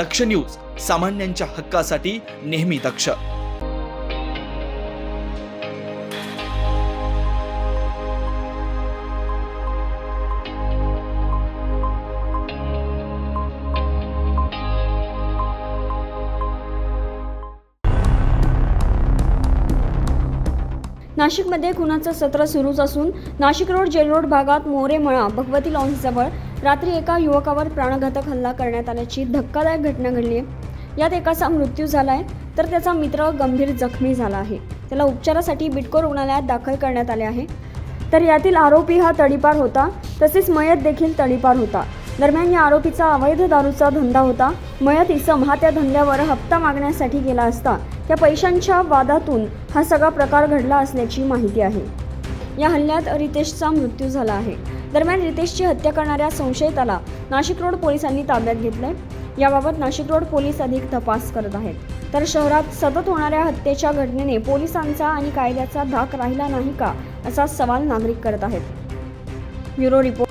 दक्ष news सामान्यांच्या हक्कासाठी नेहमी दक्ष. नाशिकमध्ये खुनाचं सत्र सुरूच असून नाशिक रोड जेल रोड भागात मोरेमळा भगवती लॉन्सजवळ रात्री एका युवकावर प्राणघातक हल्ला करण्यात आल्याची धक्कादायक घटना घडली आहे. यात एकाचा मृत्यू झाला आहे तर त्याचा मित्र गंभीर जखमी झाला आहे. त्याला उपचारासाठी बिटको रुग्णालयात दाखल करण्यात आले आहे. तर यातील आरोपी हा तडीपार होता तसेच मयत देखील तडीपार होता. दरम्यान या आरोपीचा अवैध दारूचा धंदा होता. मयत इसम हा त्या धंद्यावर हप्ता मागण्यासाठी गेला असता त्या पैशांच्या वादातून हा सगळा प्रकार घडला असल्याची माहिती आहे. या हल्ल्यात रितेशचा मृत्यू झाला आहे. दरम्यान रितेशची हत्या करणाऱ्या संशयिताला नाशिक रोड पोलिसांनी ताब्यात घेतलंय. याबाबत नाशिक रोड पोलीस अधिक तपास करत आहेत. तर शहरात सतत होणाऱ्या हत्येच्या घटनेने पोलिसांचा आणि कायद्याचा धाक राहिला नाही का असा सवाल नागरिक करत आहेत. Bureau report.